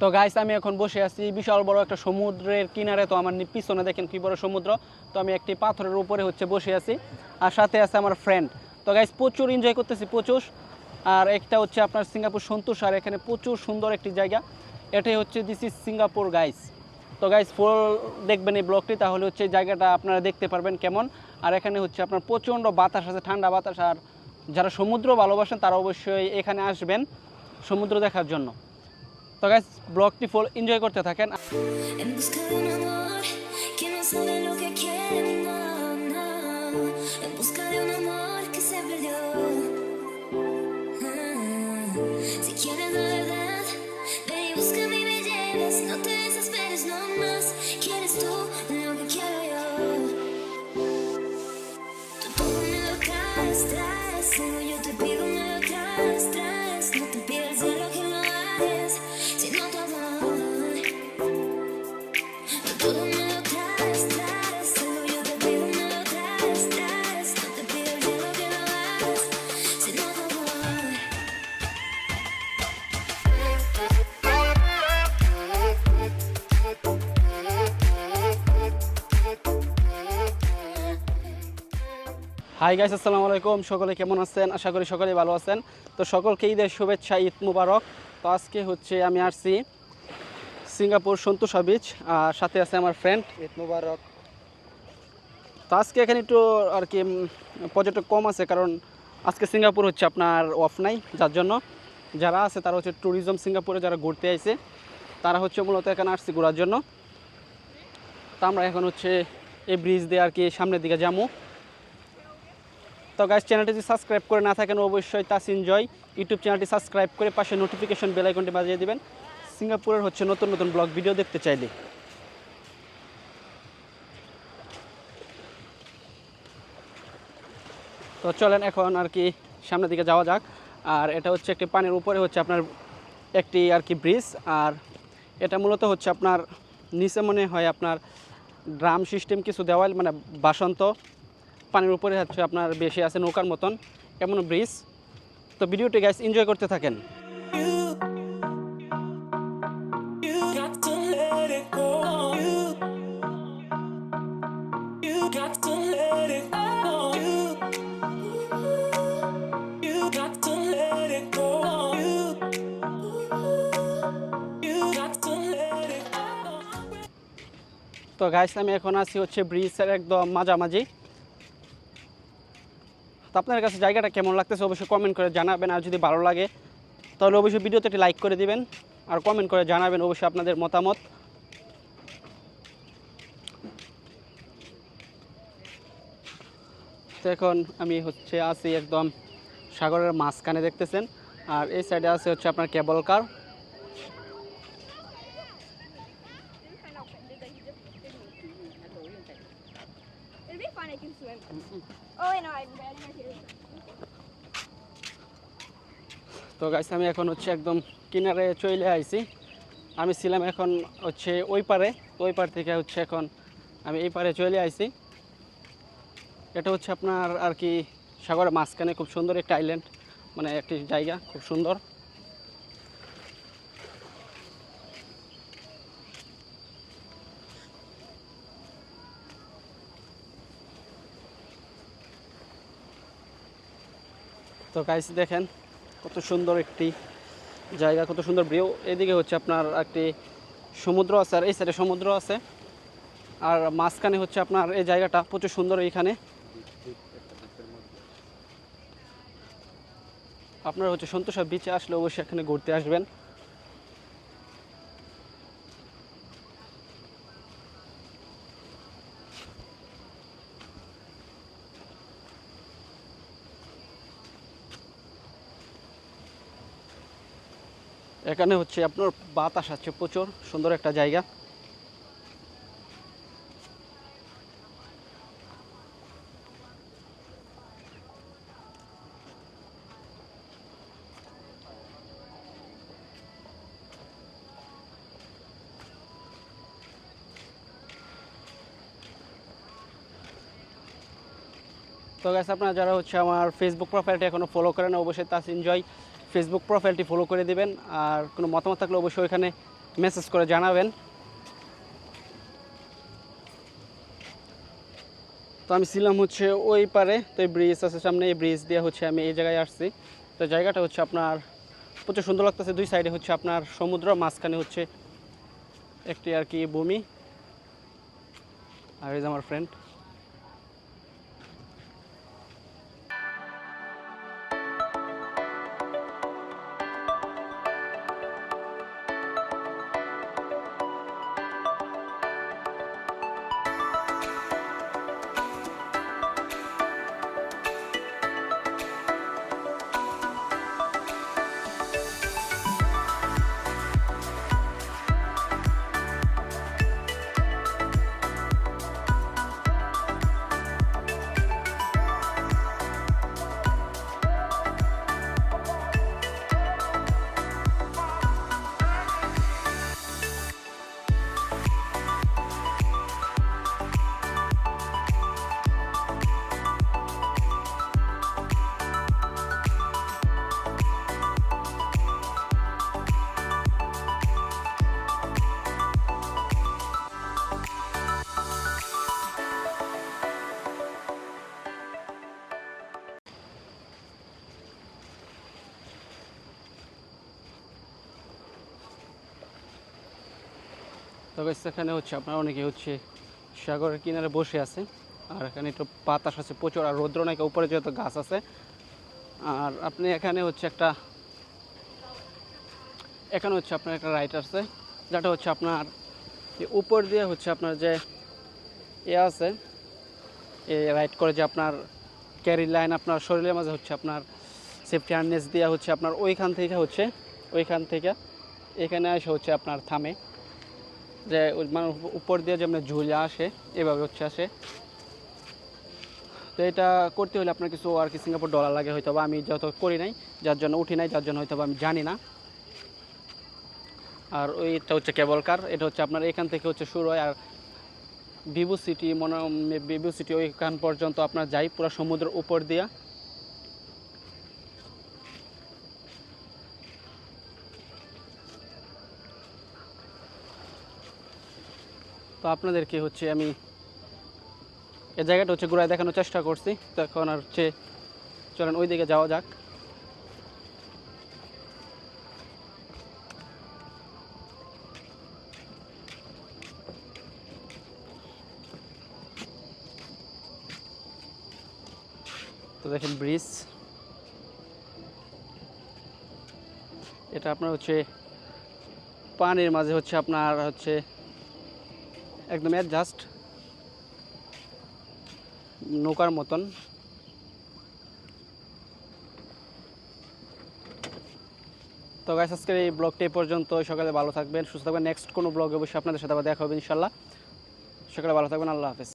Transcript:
তো গাইস আমি এখন বসে আছি বিশাল বড় একটা সমুদ্রের কিনারে। তো আমার পিছনে দেখেন কি বড় সমুদ্র। তো আমি একটি পাথরের উপরে হচ্ছে বসে আছি। আর সাথে আছে আমার ফ্রেন্ড তো গাইস প্রচুর এনজয় করতেছি, প্রচুর। আর একটা হচ্ছে আপনার সিঙ্গাপুর সন্তোষ, আর এখানে প্রচুর সুন্দর একটি জায়গা। এটাই হচ্ছে দিস ইজ সিঙ্গাপুর গাইস তো গাইস ফুল দেখবেন এই ব্লগটি তাহলে হচ্ছে জায়গাটা আপনারা দেখতে পারবেন কেমন। আর এখানে হচ্ছে আপনার প্রচণ্ড বাতাস আছে, ঠান্ডা বাতাস। আর যারা সমুদ্র ভালোবাসেন, তারা অবশ্যই এখানে আসবেন সমুদ্র দেখার জন্য। তো গাইস ব্লগটি ফুল এনজয় করতে থাকেন। En হাই গাইস আসসালামু আলাইকুম সকলে কেমন আছেন? আশা করি সকলেই ভালো আছেন। তো সকলকে ঈদের শুভেচ্ছা ঈদ মুবারক। তো আজকে হচ্ছে আমি আসছি সিঙ্গাপুর সন্তোষা বিচ আর সাথে আছে আমার ফ্রেন্ড ঈদ মুবারক। তো আজকে এখানে একটু আর কি পর্যটক কম আছে কারণ আজকে সিঙ্গাপুর হচ্ছে আপনার অফ নাই যার জন্য। যারা আছে তারা হচ্ছে ট্যুরিজম সিঙ্গাপুরে যারা ঘুরতে আইছে তারা হচ্ছে মূলত এখানে আসছে ঘোরার জন্য। তো আমরা এখন হচ্ছে এই ব্রিজ দিয়ে আর কি সামনের দিকে যাব। তো গাইস চ্যানেলটি যদি সাবস্ক্রাইব করে না থাকেন, অবশ্যই তাস এনজয় ইউটিউব চ্যানেলটি সাবস্ক্রাইব করে পাশে নোটিফিকেশন বেল আইকনটি বাজিয়ে দেবেন। সিঙ্গাপুরের হচ্ছে নতুন নতুন ব্লগ ভিডিও দেখতে চাইলে। তো চলেন এখন আর কি সামনের দিকে যাওয়া যাক। আর এটা হচ্ছে একটি পানির উপরে হচ্ছে আপনার একটি আর কি ব্রিজ আর এটা মূলত হচ্ছে আপনার নিচে মনে হয় আপনার ড্রাম সিস্টেম কিছু দেওয়াল মানে বাসন্ত। পানির উপরে হচ্ছে আপনার বেশি আছে নৌকার মতন এমন ব্রিজ তো ভিডিওটি গাইস এনজয় করতে থাকেন. তো গাইস আমি এখন আছি হচ্ছে ব্রিজের একদম মাঝামাঝি তো আপনার কাছে জায়গাটা কেমন লাগতেছে অবশ্যই কমেন্ট করে জানাবেন, আর যদি ভালো লাগে, তাহলে অবশ্যই ভিডিওতে একটি লাইক করে দিবেন, আর কমেন্ট করে জানাবেন অবশ্যই আপনাদের মতামত। তো এখন আমি হচ্ছে আছি একদম সাগরের মাঝখানে দেখতেছেন, আর এই সাইডে আছে হচ্ছে আপনার কেবল কার তো গাইস আমি এখন হচ্ছে একদম কিনারে চলে আইছি। আমি ছিলাম এখন হচ্ছে ওই পারে, ওই পার থেকে হচ্ছে এখন আমি এই পারে চলে আইছি। এটা হচ্ছে আপনার আর কি সাগরের মাঝখানে, খুব সুন্দর একটা আইল্যান্ড মানে একটি জায়গা, খুব সুন্দর। তো গাইস দেখেন কত সুন্দর একটি জায়গা, কত সুন্দর ভিউ এদিকে হচ্ছে আপনার একটি সমুদ্র আছে, আর এই সাইডে সমুদ্র আছে। আর মাঝখানে হচ্ছে আপনার এই জায়গাটা প্রচুর সুন্দর এইখানে। আপনার হচ্ছে সন্তোষা বিচে আসলে অবশ্যই এখানে ঘুরতে আসবেন। এখানে হচ্ছে আপনার বাতাস আছে প্রচুর, সুন্দর একটা জায়গা। তো গাছ আপনারা যারা হচ্ছে আমার ফেসবুক প্রোফাইলটা এখনও ফলো করেন, অবশ্যই তাস এনজয় ফেসবুক প্রোফাইলটি ফলো করে দেবেন। আর কোনো মতামত থাকলে অবশ্যই এখানে মেসেজ করে জানাবেন। তো আমি ছিলাম হচ্ছে ওই পারে, তো এই ব্রিজ আছে সামনে, এই ব্রিজ দিয়ে হচ্ছে আমি এই জায়গায় আসছি। তো জায়গাটা হচ্ছে আপনার, প্রচুর সুন্দর লাগতেছে। দুই সাইডে হচ্ছে আপনার সমুদ্র, মাঝখানে হচ্ছে একটি আর কি ভূমি। আর এই যে আমার ফ্রেন্ড তো সেখানে হচ্ছে আপনার অনেকে হচ্ছে সাগরের কিনারে বসে আছে, আর এখানে একটু বাতাস আছে প্রচুর, আর রৌদ্র নাকি উপরে যেহেতু গাছ আছে। আর আপনি এখানে হচ্ছে একটা, এখানে হচ্ছে আপনার একটা রাইড আছে, যেটা হচ্ছে আপনার উপর দিয়ে হচ্ছে আপনার যে এ আছে, এ রাইড করে যে আপনার ক্যারি লাইন আপনার শরীরের মাঝে হচ্ছে আপনার সেফটি হার্নেস দেওয়া হচ্ছে আপনার ওইখান থেকে হচ্ছে, ওইখান থেকে এখানে এসে হচ্ছে আপনার থামে। যে মানে উপর দিয়ে যেমন ঝুলে আসে, এভাবে হচ্ছে আসে। তো এটা করতে হলে আপনার কিছু আর কি সিঙ্গাপুর ডলার লাগে হয়তো বা, আমি যত করি নাই, যার জন্য উঠি নাই, যার জন্য হয়তো আমি জানি না। আর ওইটা হচ্ছে কেবল কার এটা হচ্ছে আপনার এখান থেকে হচ্ছে শুরু হয়। আর ভিভু সিটি মনে ভিভু সিটি ওইখান পর্যন্ত আপনার যাই পুরো সমুদ্রের উপর দিয়া। তো আপনাদেরকে হচ্ছে আমি এই জায়গাটা হচ্ছে ঘুরায় দেখানোর চেষ্টা করছি। তো এখন আর হচ্ছে চলেন ওই দিকে যাওয়া যাক। তো দেখেন ব্রিজ। এটা আপনার হচ্ছে পানির মাঝে হচ্ছে আপনার হচ্ছে একদম অ্যাডজাস্ট নৌকার মতন। তো গাইস আজকের এই ব্লগটি পর্যন্ত। সকালে ভালো থাকবেন, সুস্থ থাকবেন। নেক্সট কোনো ব্লগে অবশ্যই আপনাদের সাথে আবার দেখা হবে ইনশাল্লাহ সকালে ভালো থাকবেন, আল্লাহ হাফেজ।